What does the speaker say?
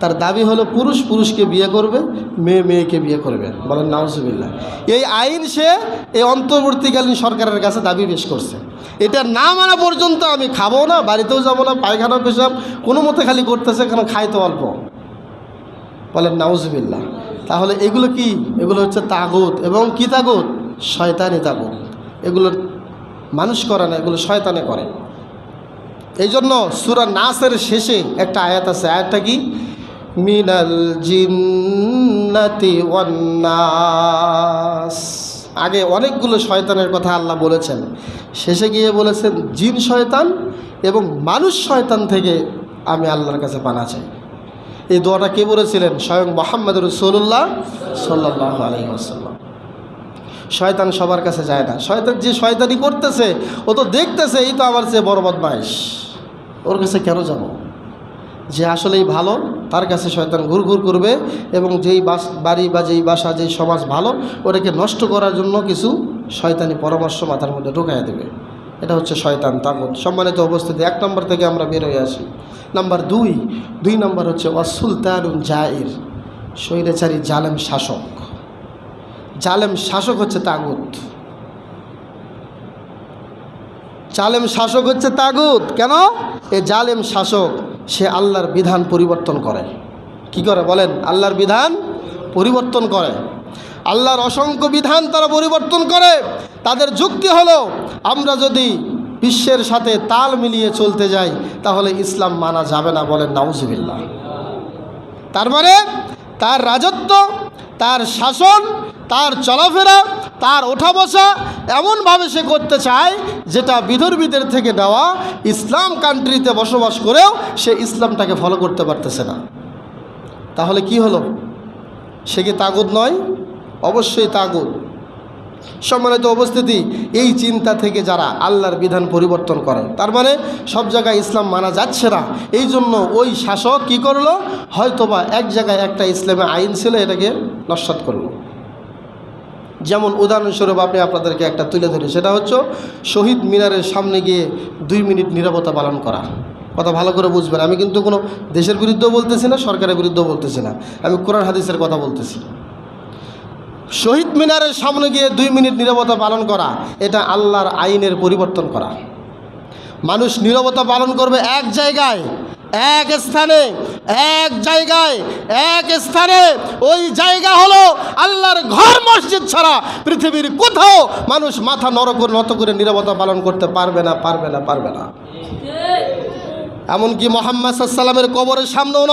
তার দাবি হলো পুরুষ পুরুষকে বিয়ে করবে, মেয়ে মেয়েকে বিয়ে করবে। বলেন, নাউজুবিল্লাহ। এই আইন সে এই অন্তর্বর্তীকালীন সরকারের কাছে দাবি পেশ করছে। এটা না মানা পর্যন্ত আমি খাব না, বাড়িতেও যাব না পায়খানা পেশাব, কোনো মতে খালি করতেছে, কেন খাই তো অল্প। বলেন, নাউজুবিল্লাহ। তাহলে এগুলো কি? এগুলো হচ্ছে তাগুত। এবং কি তাগুত? শয়তানি তাগুত। এগুলো মানুষ করে না, এগুলো শয়তানে করে। এই জন্য সুরা নাসের শেষে একটা আয়াত আছে। আয়াতটা কি? মিনাল জিন্নাতি ওয়ান্নাস আগে অনেকগুলো শয়তানের কথা আল্লাহ বলেছেন। শেষে গিয়ে বলেছেন, জিন শয়তান এবং মানুষ শয়তান থেকে আমি আল্লাহর কাছে পানা চাই। এই দোয়াটা কে বলেছিলেন? স্বয়ং মোহাম্মদ রসুল্লাহ সাল্লাহ আলহি আসাল্লাম শয়তান সবার কাছে যায় না। শয়তান যে শয়তানি করতেছে, ও তো দেখতেছে, এই তো আমার চেয়ে বড় বদমাইশ। ওর কাছে কেন যাব? যে আসলেই ভালো, তার কাছে শয়তান ঘুর ঘুর করবে এবং যেই বাস, বাড়ি বা যেই বাসা, যেই সমাজ ভালো, ওটাকে নষ্ট করার জন্য কিছু শয়তানি পরামর্শ মাথার মধ্যে ঢুকাইয়া দেবে। এটা হচ্ছে শয়তান তাগত। সম্মানিত উপস্থিতি, এক নম্বর থেকে আমরা বের হয়ে আসি। নাম্বার দুই দুই নম্বর হচ্ছে অসুলতানুন জায়ের স্বৈরাচারী জালেম শাসক। জালেম শাসক হচ্ছে তাগুত। জালেম শাসক হচ্ছে তাগুত। কেন? এ জালেম শাসক, সে আল্লাহর বিধান পরিবর্তন করে। কি করে বলেন? আল্লাহর বিধান পরিবর্তন করে। আল্লাহর অসংখ্য বিধান তারা পরিবর্তন করে। তাদের যুক্তি হলো, আমরা যদি বিশ্বের সাথে তাল মিলিয়ে চলতে যাই, তাহলে ইসলাম মানা যাবে না বলেন নাউজুবিল্লাহ। তার মানে তার রাজত্ব তার শাসন, তার চলাফেরা, তার ওঠা বসা এমনভাবে সে করতে চায় যেটা বিধর্মীদের থেকে নেওয়া ইসলাম কান্ট্রিতে বসবাস করেও সে ইসলামটাকে ফলো করতে পারতেছে না। তাহলে কি হলো? সে কি তাগুদ নয়? অবশ্যই তাগুদ সম্মানিত উপস্থিতি, এই চিন্তা থেকে যারা আল্লাহর বিধান পরিবর্তন করে তার মানে সব জায়গায় ইসলাম মানা যাচ্ছে না। এই জন্য ওই শাসক কি করল? হয়তোবা এক জায়গায় একটা ইসলামে আইন ছিল, এটাকে নস্বাত করল। যেমন উদাহরণস্বরূপ আপনি আপনাদেরকে একটা তুলে ধরি, সেটা হচ্ছে শহীদ মিনারের সামনে গিয়ে দুই মিনিট নিরাপত্তা পালন করা। কথা ভালো করে বুঝবেন, আমি কিন্তু কোনো দেশের বিরুদ্ধেও বলতেছি না, সরকারের বিরুদ্ধেও বলতেছি না, আমি কোরআন, হাদিসের কথা বলতেছি। শহীদ মিনারের সামনে গিয়ে দুই মিনিট নিরবতা পালন করা, এটা আল্লাহর আইনের পরিবর্তন করা। মানুষ নিরবতা পালন করবে এক জায়গায়, এক স্থানে, এক জায়গায়, এক স্থানে। ওই জায়গা হলো আল্লাহর ঘর মসজিদ ছাড়া পৃথিবীর কোথাও মানুষ মাথা নর করে নত করে নিরবতা পালন করতে পারবে না পারবে না পারবে না। এমনকি মোহাম্মদ সাল্লামের কবরের সামনেও